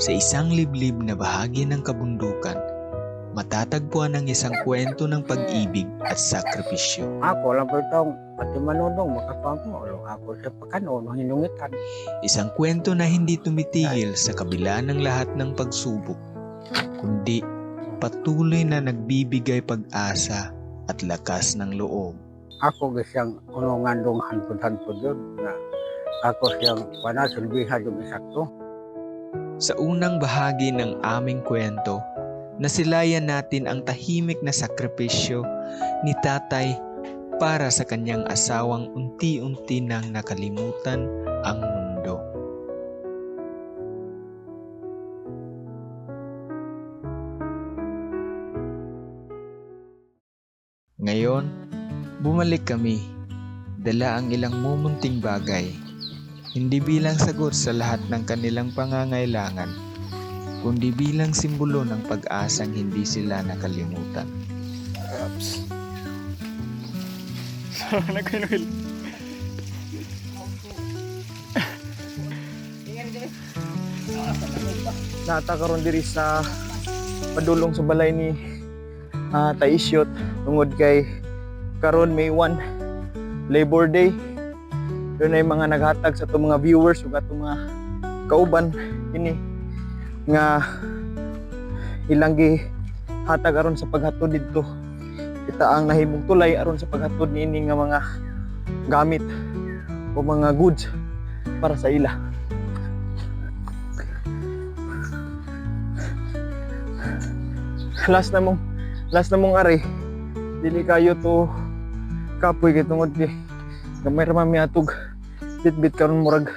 Sa isang liblib na bahagi ng kabundukan, matatagpuan ang isang kwento ng pag-ibig at sakripisyo. Ako lang itong pati manunong makapango. Ako sa pakanon, hinungitan. Isang kwento na hindi tumitigil sa kabila ng lahat ng pagsubok, kundi patuloy na nagbibigay pag-asa at lakas ng loob. Ako siyang unungan dong hanpod-hanpod yun. Na ako siyang panasulbihan yung isakto. Sa unang bahagi ng aming kwento, nasilayan natin ang tahimik na sakripisyo ni tatay para sa kanyang asawang unti-unti nang nakalimutan ang mundo. Ngayon, bumalik kami. Dala ang ilang mumunting bagay. Hindi bilang sagot sa lahat ng kanilang pangangailangan, kundi bilang simbolo ng pag-asang hindi sila nakalimutan. Perhaps. Sana nagkinuhil. Nata karon diri sa padulong sa balay ni uh, Taisyot tungod kay karon May 1 Labor Day. Doon ay mga naghatag sa itong mga viewers ug atong mga kauban. Ini nga ilang gi hatag aron sa paghatod didto kita ang nahimong tulay aron sa paghatod niini nga mga gamit o mga goods para sa ila. Last na mong last na mong ari. Dili kayo to kapoy kay tungod di. Gamay miatog bitbit karon murag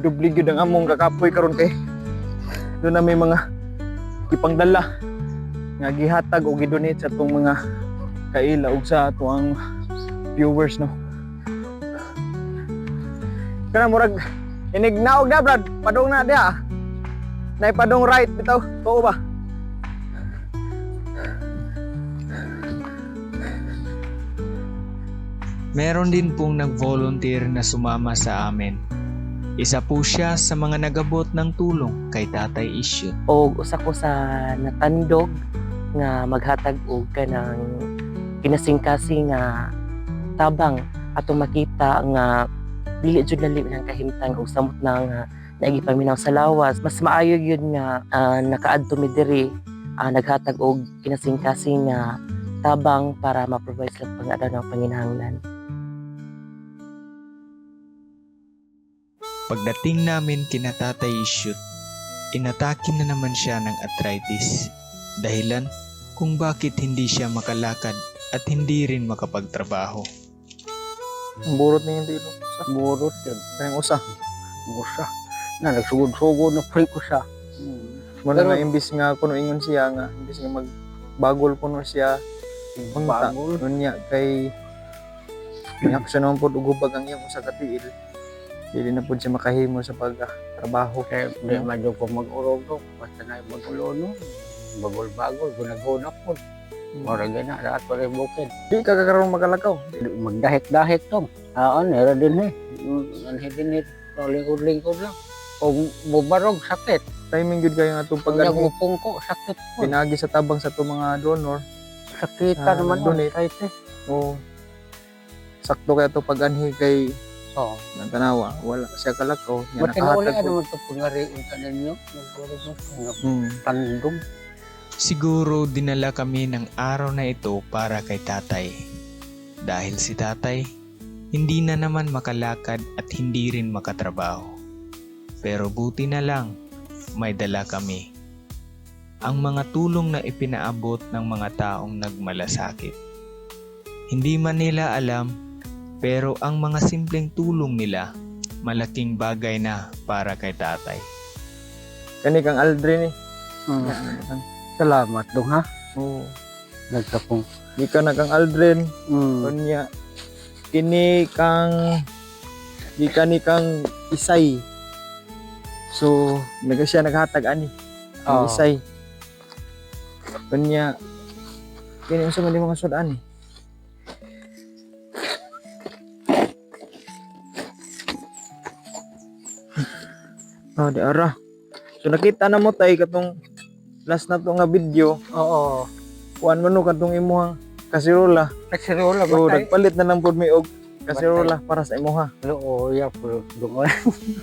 dubli gyud ang among kakapoy karon kay doon na may mga ipangdala nga gihatag o gidonate sa tong mga kaila ug sa ato ang viewers no? Kana murag inignaog na brad. Padong na dia nay padong right bitaw. Tuo ba Meron din pong nag-volunteer na sumama sa amin. Isa po siya sa mga nagabot ng tulong kay Tatay Isyo. o usa ko sa natandog nga maghatag og kanang kinasingkasing nga tabang atong makita nga dili jud lalim ng kahimtang og samot na nga naigi paminaw sa lawas mas maayo gyud nga ah, nakaadto mi diri ah, naghatag og kinasingkasing nga tabang para ma-provide sa pang-adlaw ng panginahanglan Pagdating namin kina Tatay Isyo, inatake na naman siya ng arthritis. Dahilan kung bakit hindi siya makalakad at hindi rin makapagtrabaho. ang burot ni hindi no sa Burot yun. kayang usa Musa. Na nagsugod-sugod na pre ko siya. Hmm. mo Pero- na imbis nga kuno ingon siya nga imbis nga magbagol kuno siya Unta. Bagol. unya kay Iyak siya naman po ugubag ang iyong usa tiil. Dili na po siya makahimo sa pagtrabaho. Kaya di man yung ko mag-urog no. Basta na magulo no. Bagol-bagol. Gunag-gunag po. Mora gina. Lahat pa rin bukid. Di ka kakaroon magalakaw. Magdahit-dahit tong. Ah, nera din eh. Anhe din eh. Lingkod-lingkod lang. Kung bubarog, sakit. Timing gud kayo nga itong Pag pag nagupong ko, sakit po. pinagi sa tabang sa itong mga donor. Sakita Ah, naman donate. Kahit eh. O sakto kaya to pag anhi kay Oo. ng tanawa. Wala siya kalakaw. Nga Ba't kinauli nakahatag ano po. naman ito pangari unta ninyo? Nagburog mo. Nga Hmm. tandong. Siguro dinala kami ng araw na ito para kay tatay. Dahil si tatay, hindi na naman makalakad at hindi rin makatrabaho. Pero buti na lang, may dala kami. Ang mga tulong na ipinaabot ng mga taong nagmalasakit. Hindi man nila alam, pero ang mga simpleng tulong nila, malaking bagay na para kay tatay. Kani kang Aldrin eh. Mm. Salamat dong ha. Oo. Nagkapong. Di ka na kang Aldrin. Mm. Kunya, kini kang di ka ni kang isay. So, naga siya naghatag ani. Ang Oo. isay. Kunya, kini unsa man di mga sud ani. Oh, di ara. So nakita na mo tay katong last na to nga video, Oo. kuan man no katong imong kasirola. Kasirola ba So nagpalit na lang pud mi og kasirola para sa imuha. Loo, ya po. Doon.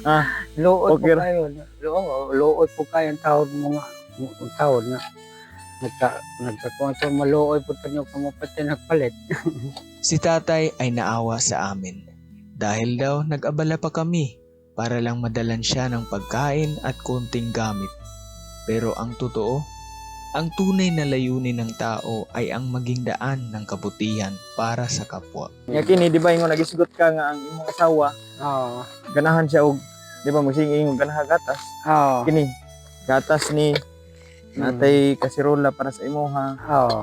Ah, Loo okay po kayo. Loo, loo po kayo ang taon mo nga. Ang taon na. Nagka, nagkakuha to malooy po tanyo kamapati nagpalit. Si tatay ay naawa sa amin dahil daw nag-abala pa kami para lang madalan siya ng pagkain at konting gamit. Pero ang totoo, ang tunay na layunin ng tao ay ang maging daan ng kabutihan para sa kapwa. nya kini di ba ingon nagisgot ka nga ang imong asawa Oo. ganahan siya og di ba magsinging og ganaha gatas. Oo. Kini gatas ni natay kasirola para sa imuha. Oo.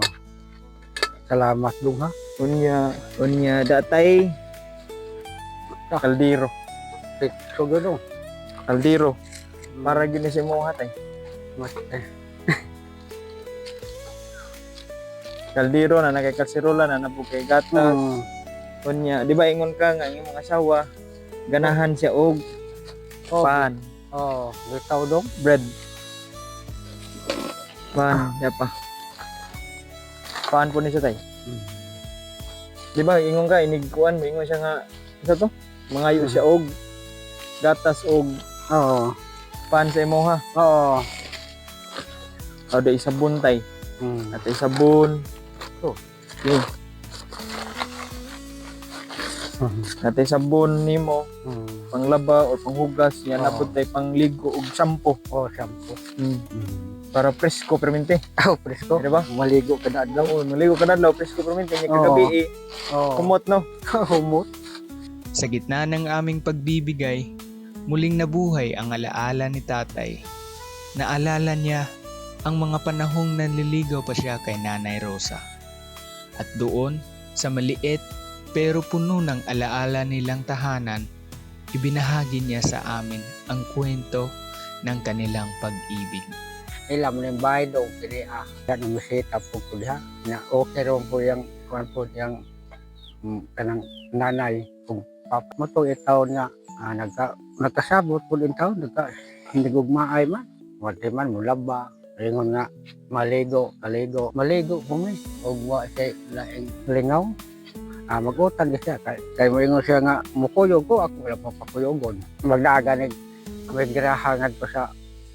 Salamat dong ha. Unya, unya datay Ah. Kaldero, So gano'n. kaldero para gini sa imuha tay. Mas, eh, Kaldero na nakay kasirola na napo kay gatas. mm, Unya, di ba ingon ka nga ang imong asawa ganahan siya og oh, pan, oh, bitaw dong. bread. Pan, yapa. Pan po ni siya tay. Mm. Di ba ingon ka inigkuan mo ingon siya nga isa to? Mangayo siya og gatas og Oo. pan sa imuha. Oo. O da isabon tay. Mm. At isabon. Oh. Okay. Natay sabon nimo Mm. panglaba o panghugas yan Oo. napod tay pangligo og shampoo Oh, shampoo. mm. Mm. para presko permente Oh, presko. di ba Maligo ka na adlaw. Oo, maligo ka na daw presko permente nya Oo. kagabi eh, Oh. kumot no Humot. Sa gitna ng aming pagbibigay, muling nabuhay ang alaala ni tatay. Naalala niya ang mga panahong nanliligaw pa siya kay Nanay Rosa. At doon, sa maliit pero puno ng alaala nilang tahanan, ibinahagi niya sa amin ang kwento ng kanilang pag-ibig. Ilam na yung bahay daw. Kini ah. Yan ang masita po po diha. Na okay ron po yung kuan po yung mm, kanang nanay kung papa mo itaw nga ah, nagka, nagkasabot po din taon nagka hindi gugmaay man. Wala man mulaba ringon nga maligo kaligo maligo po mi. Og wa siya laing lingaw. Ah magutang di siya kay, kay mo ingon siya nga mukuyog ko ako wala pa pakuyogon. Magdaaga ni may girahangan pa sa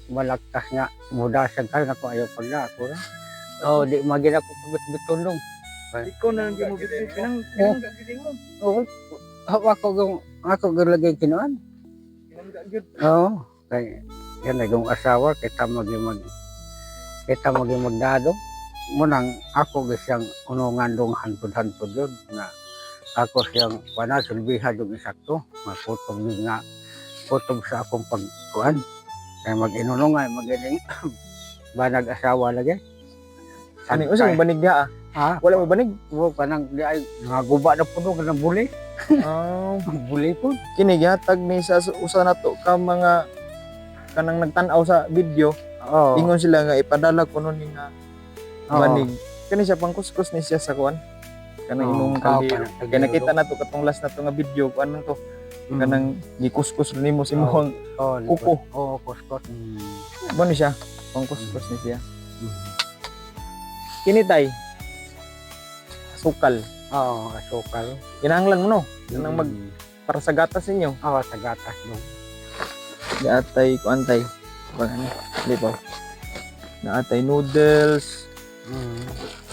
malagtas nga muda siya kay nako ayo pagla ako ra oh di magina ko bitbiton dong ikaw na lang di mo bitin pinang Oo. pinang mo. Oo. Ako gong ako galagay kinuan. Oo. Kay yan na gong asawa kita magi mag kita magi magdado. Munang ako siyang unungan dong hanpud-hanpud yun nga ako siyang pana sulbihan yung isakto. Nga kutob yun nga kutob sa akong pagkuan kay mag-inunungan magiling banag asawa lagi. Ani usa mo banig diha ah? ha? Wala mo banig? Mo kanang di ay naguba na puno ka ng buli Ah, buli po kini gihatag ni sa usa na to ka mga kanang nagtan-aw sa video oo ingon sila nga ipadala kuno ni nga Oo. banig kani siya pangkuskus ni siya sa kuan kanang Oo, imong kao kaldero pa ng kaya nakita na to katong last na to nga video kuan to Mm. kanang gikuskus rin mo si Oo. imong Oh, Kuko. Oo, kuskot. Mm. mo ni siya pangkuskus ni siya Mm. kini tay sukal Oo, asukal. kinahanglan mo no Kanang mag Mm. para sa gatas ninyo Oo, sa gatas dong. Naatay kuan tay. Bang ano? Di ba? Naatay noodles, Mm.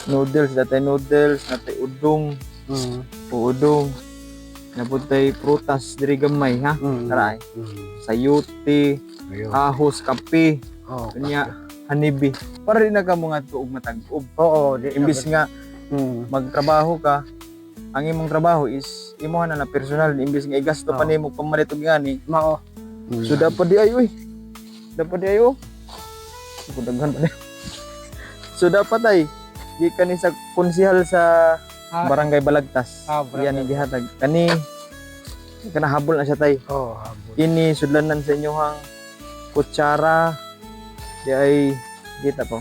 noodles, natay noodles, natay udong, Mm. udong. Naputay prutas diri gamay ha. Mm. Taray. Mm. Sayuti, Ayun. ahos, kape, Oo, kanya hanibi. Para rin na ka mga tuog matag-ob. Oo, di Imbis nga Mm. magtrabaho ka, ang imong trabaho is imuha na na personal imbis nga igasto pa nimo pamalit og ngani. Mao. Mm. So dapat di ay uy. Dapat di ay oh. Ako daghan pa. So dapat ay gikan sa konsihal sa Ah, Barangay Balagtas. Ah, Barangay Yan gihatag. Kani kana habol na siya tay. Oo, habol. Ini sudlanan sa inyohang kutsara. Di ay kita po.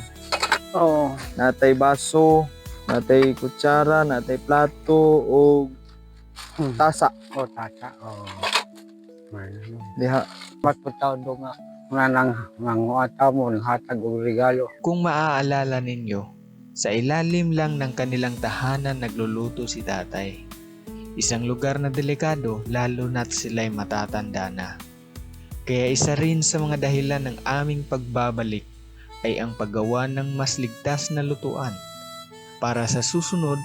Oo. Natay baso, natay kutsara, natay plato o Hmm. tasa. Oo, tata. Oo. Ano. Diha. Matutaw do nga na nang manguata mo, hatag og regalo. Kung maaalala ninyo, sa ilalim lang ng kanilang tahanan nagluluto si tatay. Isang lugar na delikado lalo na't sila'y matatanda na. Kaya isa rin sa mga dahilan ng aming pagbabalik ay ang paggawa ng mas ligtas na lutuan. Para sa susunod,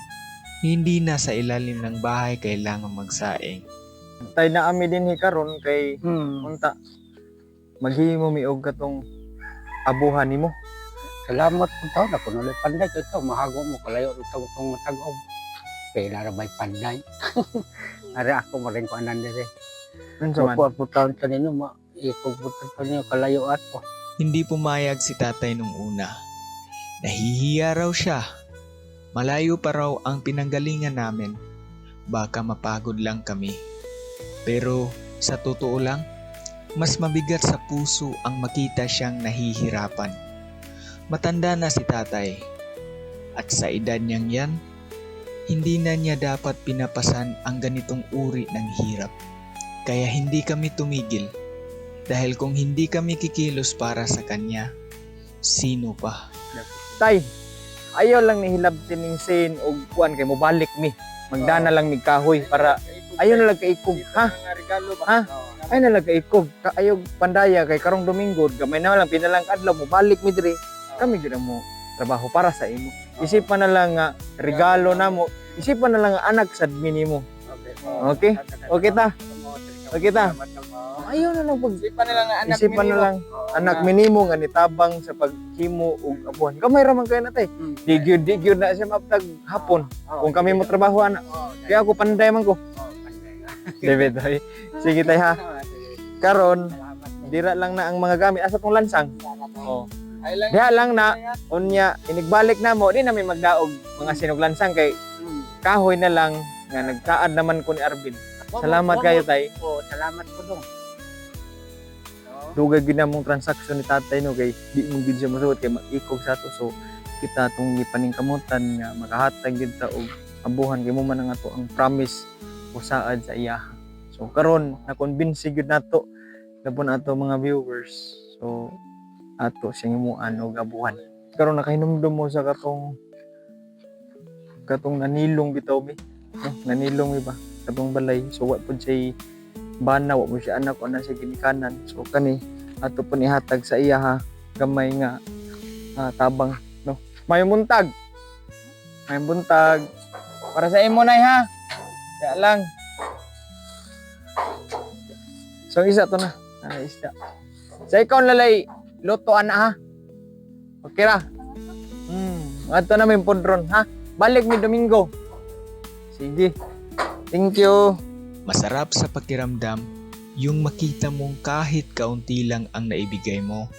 hindi na sa ilalim ng bahay kailangan magsaing. Tay na ami din hi karon kay Hmm. unta maghimo mi og katong abuhan nimo. Salamat po tao na kung ulit panday ko ito, mahago mo kalayo ito itong matag-om. Kaya narabay panday. Ari ako maring ko anan dire. Unsa man? So, po taon sa ninyo, ma, ikog po ninyo, kalayo ato. Hindi pumayag si tatay nung una. Nahihiya raw siya. Malayo pa raw ang pinanggalingan namin. Baka mapagod lang kami. Pero sa totoo lang, mas mabigat sa puso ang makita siyang nahihirapan. Matanda na si tatay. At sa edad niyang yan, hindi na niya dapat pinapasan ang ganitong uri ng hirap. Kaya hindi kami tumigil dahil kung hindi kami kikilos para sa kanya, sino pa? Tay, ayaw lang ni hilabtin ning sin og kuan kay mobalik mi. Magdana lang mig kahoy para ayaw na lang kaikog, ha? Ha? Ay na lang kaikog. Ka ayaw pandaya kay karong Domingo, gamay na lang pinalang adlaw mo balik mi diri. Kami gyud mo trabaho para sa imo. Isipan na lang nga regalo na mo. Isipan na lang nga anak sa nimo. Okay? Okay ta? Okay ta? Ayaw na lang pag Isipan nila nga anak isipan na lang anak minimo nga nitabang sa paghimo og abuhan. Gamay ra man kay natay. Di gyud di gyud na siya maptag hapon. Kung kami mo trabaho ana. Kaya ako panday man ko. David, ay. Sige tay ha. Karon dira lang na ang mga gamit asa tong lansang. Oh. Diha lang na unya inigbalik na mo di na may magdaog mga sinog lansang kay kahoy na lang nga nagkaad naman ko ni Arvin. Salamat kayo tay. Oh, salamat po dong. Dugay gid namong transaksyon ni tatay no kay di mo gid siya masuot kay mag-ikog sa to so kita tong gipaningkamutan nga makahatag gid ta og abuhan kay mo man nga to ang promise usaad sa iya. So karon na convince gid nato labon ato mga viewers. So ato siyang himuan og abuhan karon nakahinumdum mo sa katong katong nanilong bitaw mi? No? nanilong mi ba? Katong balay. So wa pud siya bana wa mo siya anak o na siya ginikanan. So kani ato po nihatag sa iya ha gamay nga ah, tabang no? May muntag. May buntag para sa imo nay ha? Kaya lang. So isa to na. Ah, isda sa ikaw lalay luto ana ha? Okay ra? Hmm ato na may pudron ha? Balik mi domingo. Sige. Thank you Masarap sa pakiramdam yung makita mong kahit kaunti lang ang naibigay mo,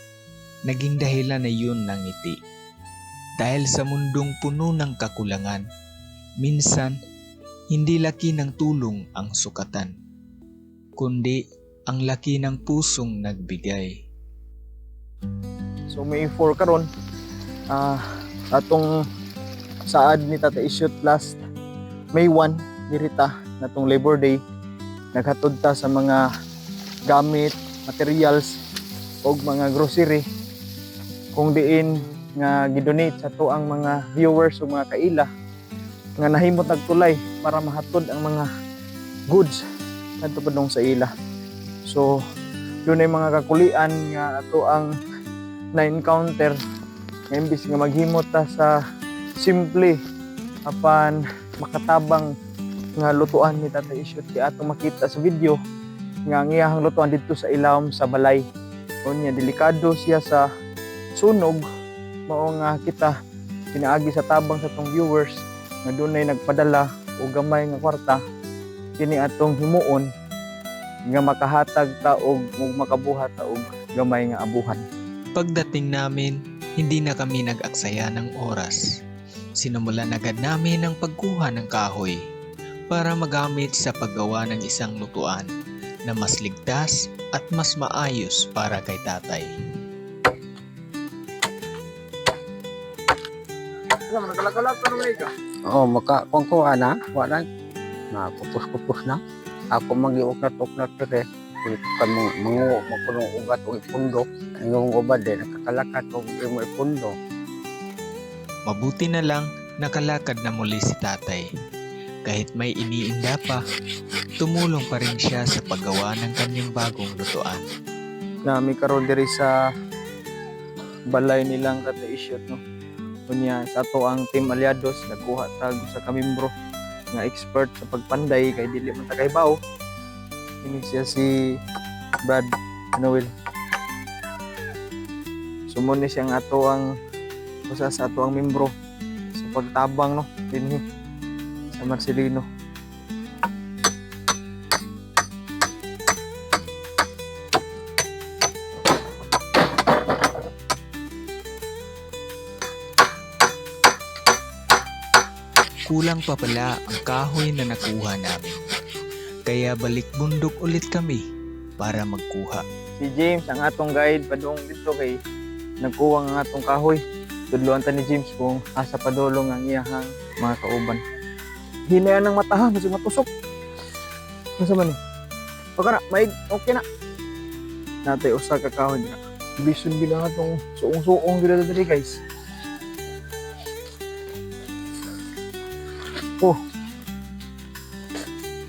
naging dahilan na yun ng ngiti. Dahil sa mundong puno ng kakulangan, minsan hindi laki ng tulong ang sukatan, kundi ang laki ng pusong nagbigay. So may 4 karon ah atong saad ni Tata Isyot last May 1 dirita natong Labor Day naghatod sa mga gamit, materials og mga grocery kung diin nga gidonate sa to ang mga viewers o mga kaila nga nahimot nagtulay para mahatod ang mga goods kadto padong sa ila. So yun ay mga kakulian nga ato ang na-encounter nga imbis nga maghimot ta sa simple apan makatabang nga lutuan ni Tatay Isyot kay ato makita sa video nga ang iyahang lutuan dito sa ilawom sa balay. Unya delikado siya sa sunog. Mao nga kita pinaagi sa tabang sa tong viewers nga dunay nagpadala o gamay nga kwarta kini atong himuon nga makahatag ta og og makabuhat ta og gamay nga abuhan. Pagdating namin, hindi na kami nag-aksaya ng oras. Sinimulan agad namin ang pagkuha ng kahoy para magamit sa paggawa ng isang lutuan na mas ligtas at mas maayos para kay tatay. Oh, maka kung ko ana, wala na kupus-kupus na. Ako magiuknat-uknat dire. kung kan mo manguo mo kuno ugat o ipundo ang ubad din nakakalakat o mo ipundo Mabuti na lang nakalakad na muli si tatay. Kahit may iniinda pa, tumulong pa rin siya sa paggawa ng kanyang bagong lutuan. nami karon diri sa balay nilang kata-isyot no? Kunya sa ato ang team aliados nagkuha tag sa kamimbro nga expert sa pagpanday kay dili man ta kay bao. Ini siya si Brad Noel. Sumon ni siya nga ato ang usa sa ato ang membro sa pagtabang no? Dinhi sa Marcelino Kulang pa pala ang kahoy na nakuha namin. Kaya balik bundok ulit kami para magkuha. si James ang atong guide padung dito kay nagkuwang ang atong kahoy tudloan ta ni James kung asa padulong ang iyahang mga kauban hinayan ng matahan kasi matusok ano man ni Pagka na, maig, okay na. Natay usa ka kahoy na. Bison bilang atong suong-suong dito dito guys. Oh.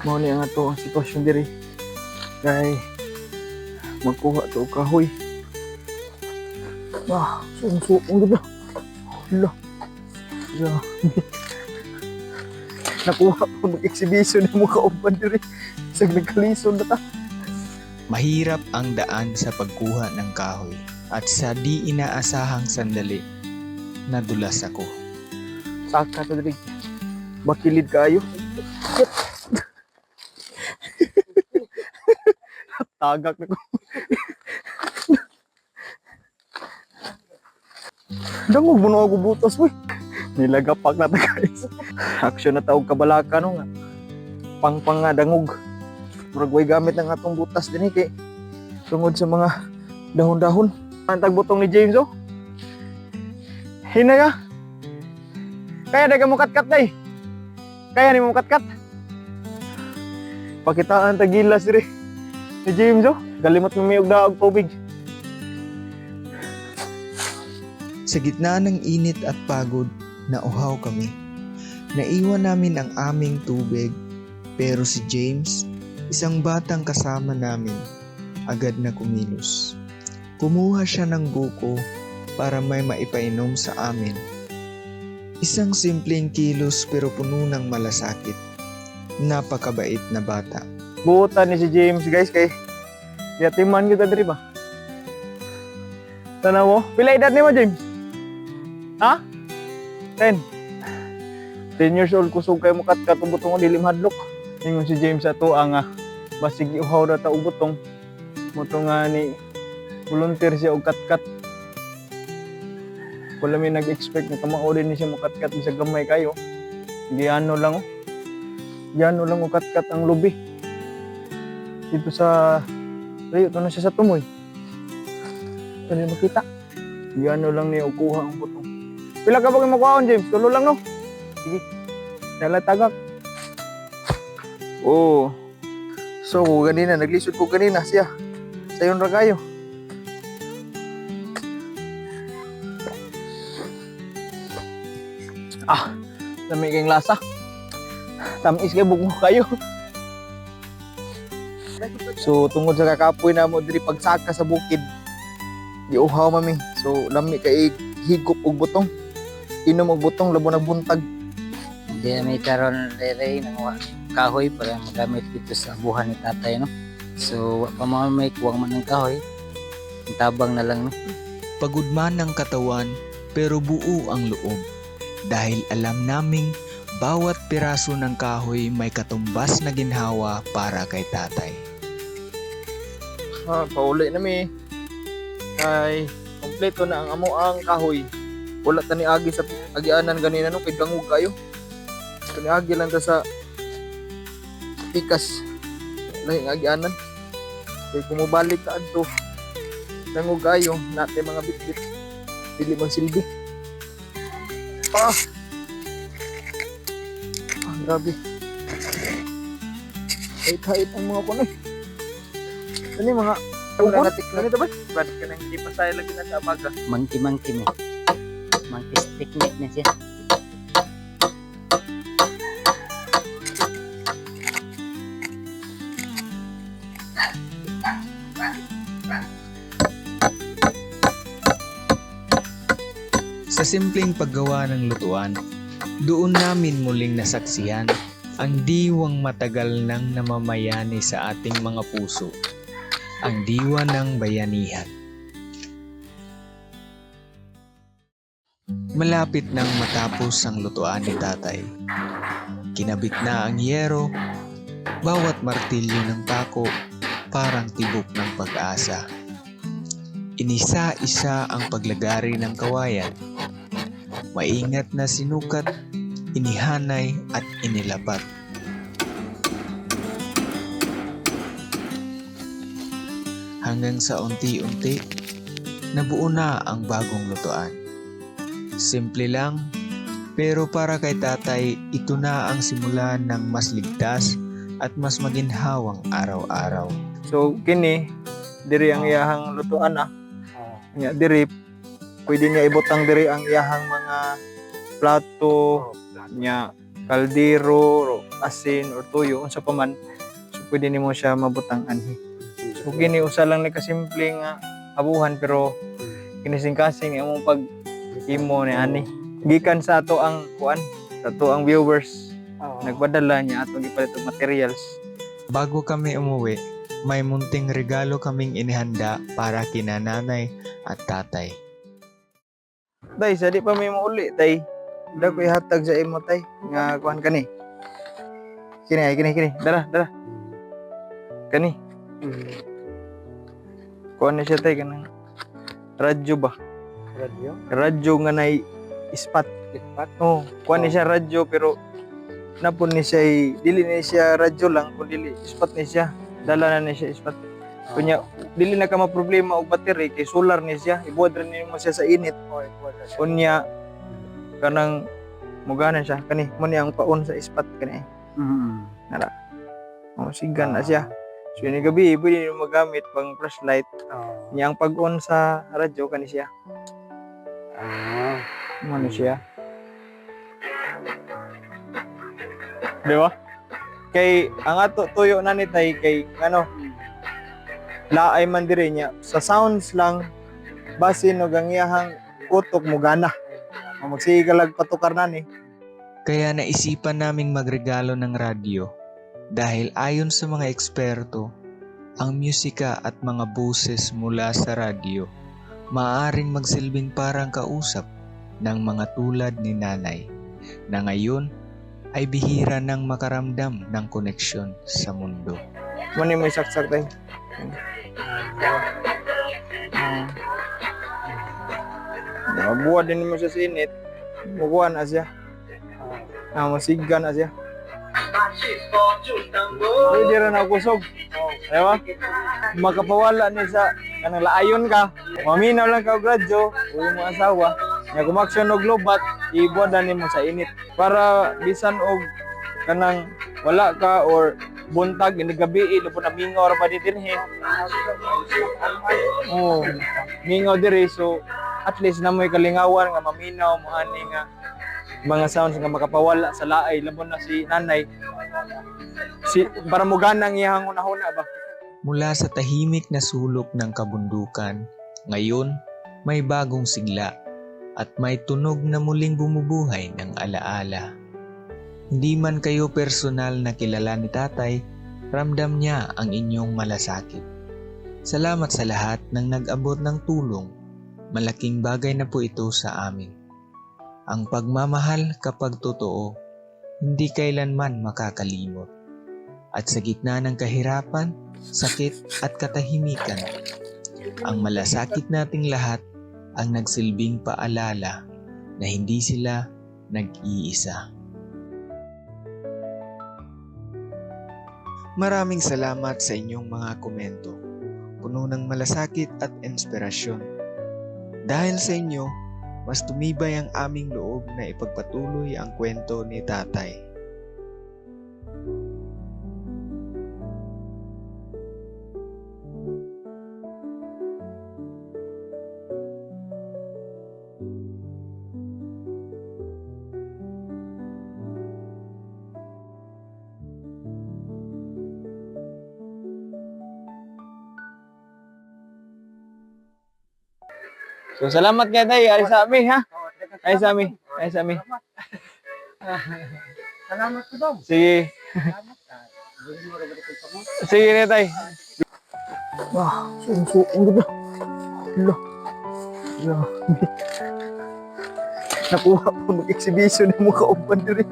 Mao ni ang ato ang sitwasyon diri. Kay magkuha to kahoy. Ah, suong-suong gid na. Hala. Ya. Nakuha ko ng exhibition ng mga kauban diri. Isang nagkalisod na ta. Mahirap ang daan sa pagkuha ng kahoy at sa di inaasahang sandali, nadulas ako. Saka ta diri. Bakilid kayo. Tagak na ko. Dangog mo na ako butas, boy. Nilagapak na ta guys. Action na taog kabalaka no nga. Pangpang nga dangog. Murag gamit ng atong butas din eh kay tungod sa mga dahon-dahon. Ang tagbutong ni James oh. Hinay ka. Kaya na ka mo katkat day. Kaya ni mo katkat. Pakitaan tagilas diri. Ni James oh. Galimot mo miyog daog tubig. Sa gitna ng init at pagod, nauhaw kami. Naiwan namin ang aming tubig, pero si James, isang batang kasama namin, agad na kumilos. Kumuha siya ng buko para may maipainom sa amin. Isang simpleng kilos pero puno ng malasakit. Napakabait na bata. Buutan ni si James guys kay yatiman kita diri ba. Tanaw mo? Pila edad ni mo James? Ha? 10. 10 years old kusog kay mo katkat ug butong dili mahadlok. Ingon si James ato ang ah, basig iuhaw ra ta og butong. Moto nga ni volunteer siya og katkat. Wala may nag-expect na kamao din ni siya mo katkat sa gamay kayo. Giyano lang oh. Giyano lang og katkat ang lubi dito sa layo to na siya sa tumoy. Ito na makita. Giyano lang niya og kuha ang butong. Pila ka ba makuhaon, James? Tulo lang, no? Sige. Dala tagak. Oh. So, kung ganina, naglisod ko ganina siya. Sayon ra kayo. Ah, lami kayong lasa. Tamis kay bugmo kayo. So tungod sa kakapoy na mo diri pagsaka sa bukid. Giuhaw mami. So lami kay higop og butong. Inom og butong labo na buntag. Hindi na may karon dere ng kahoy para magamit dito sa buhan ni tatay no. So pa mo may kuwang man ng kahoy. Ang tabang na lang no. Pagod man ang katawan pero buo ang loob dahil alam naming bawat piraso ng kahoy may katumbas na ginhawa para kay tatay. Ha, pauli na mi. Ay, kompleto na ang amo ang kahoy. Wala ta ni agi sa agianan ganina no kay dangog kayo. Kani agi lang ta sa pikas. Lahing agianan. Kay kumubalik ta adto. Dangog kayo, nate mga bitbit. Dili man silbi. Ah! Ah, grabe. Hait-hait ang mga kunay. Ano yung mga Wala Upo? na. Ganito ba? Brad ka nang hindi pa tayo lagi na sa amaga. Mangki-mangki mo. Mangki technique na siya. Sa simpleng paggawa ng lutuan, doon namin muling nasaksihan ang diwang matagal nang namamayani sa ating mga puso, ang diwa ng bayanihan. Malapit nang matapos ang lutuan ni tatay. Kinabit na ang yero, bawat martilyo ng tako parang tibok ng pag-asa. Inisa-isa ang paglagari ng kawayan maingat na sinukat, inihanay at inilapat. Hanggang sa unti-unti, nabuo na ang bagong lutuan. Simple lang, pero para kay tatay, ito na ang simula ng mas ligtas at mas maginhawang araw-araw. So, kini, diri ang iyahang lutuan ah. Nya diri, pwede niya ibutang diri ang iyahang mga plato, nya kaldero, ro, asin, or tuyo, unsa pa man. So, pwede nimo siya mabutang anhi. So, kini usa lang ni kasimple nga abuhan pero kinising-kasing among pag imo ni ani. Gikan sa ato ang kuan, sa ato ang viewers. Nagpadala niya atong gipalit og materials. Bago kami umuwi, may munting regalo kaming inihanda para kina nanay at tatay. Tay, sa di pa may mauli, tay. Da ko ihatag sa imo, tay. Nga kuhan kani. Kini, kini, kini. Dara, dara. Kani. Kuhan na siya, tay. Kanang radyo ba? Radio. Radyo nga na ispat. Ispat. Oh, kuhan ni siya radyo, pero napon ni siya, dili ni siya radyo lang, kung dili ispat ni siya. Dala na ni siya ispat. Kunya, dili na ka problema og battery, kay solar ni siya. Ibuad rin mo siya sa init. Unya, kanang mugana siya kani mo ni ang paon sa ispat kani Mm. oh sigan na siya so ni gabi pwede nyo magamit pang flashlight Oh. niya ang pag-on sa radyo kani siya Ah. ni siya di ba? Kay ang ato tuyo na ni tay kay ano laay man diri niya. Sa sounds lang basin og ang iyahang utok mo gana. Magsigalag patukar na ni. Kaya naisipan naming magregalo ng radyo dahil ayon sa mga eksperto, ang musika at mga boses mula sa radyo maaaring magsilbing parang kausap ng mga tulad ni nanay na ngayon ay bihira ng makaramdam ng koneksyon sa mundo. mo ni mo saksak tay Ah. Mabuhat din mo siya sa init. Mukuha na siya. Ah, masigan na siya. Pwede rin ako kusog. Diba? Makapawala ni sa kanang laayon ka. Maminaw lang ka og radyo. Uwi mo asawa. Nga kumaksyon og lobat, ibuhat ni mo sa init. Para bisan og kanang wala ka or buntag ini gabi ilo po na mingaw ra pa di. Oh, mingaw diri so at least na mo'y kalingawan nga maminaw mo ani nga mga sounds nga makapawala sa laay labon na si nanay si para mo ganang iyang una-una ba Mula sa tahimik na sulok ng kabundukan, ngayon may bagong sigla at may tunog na muling bumubuhay ng alaala. Hindi man kayo personal na kilala ni tatay, ramdam niya ang inyong malasakit. Salamat sa lahat ng nag-abot ng tulong. Malaking bagay na po ito sa amin. Ang pagmamahal kapag totoo, hindi kailanman makakalimot. At sa gitna ng kahirapan, sakit at katahimikan. Ang malasakit nating lahat ang nagsilbing paalala na hindi sila nag-iisa. Maraming salamat sa inyong mga komento. Puno ng malasakit at inspirasyon. Dahil sa inyo, mas tumibay ang aming loob na ipagpatuloy ang kwento ni tatay. So, salamat kay tay. Ay sa amin, ha? Ay sa amin. Ay sa amin. Salamat po daw. Sige. Rin. Sige na tay. Wah, sumusuong ganda. Hala. Grabe. Nakuha pa mag-exhibition ng mga kauban diri.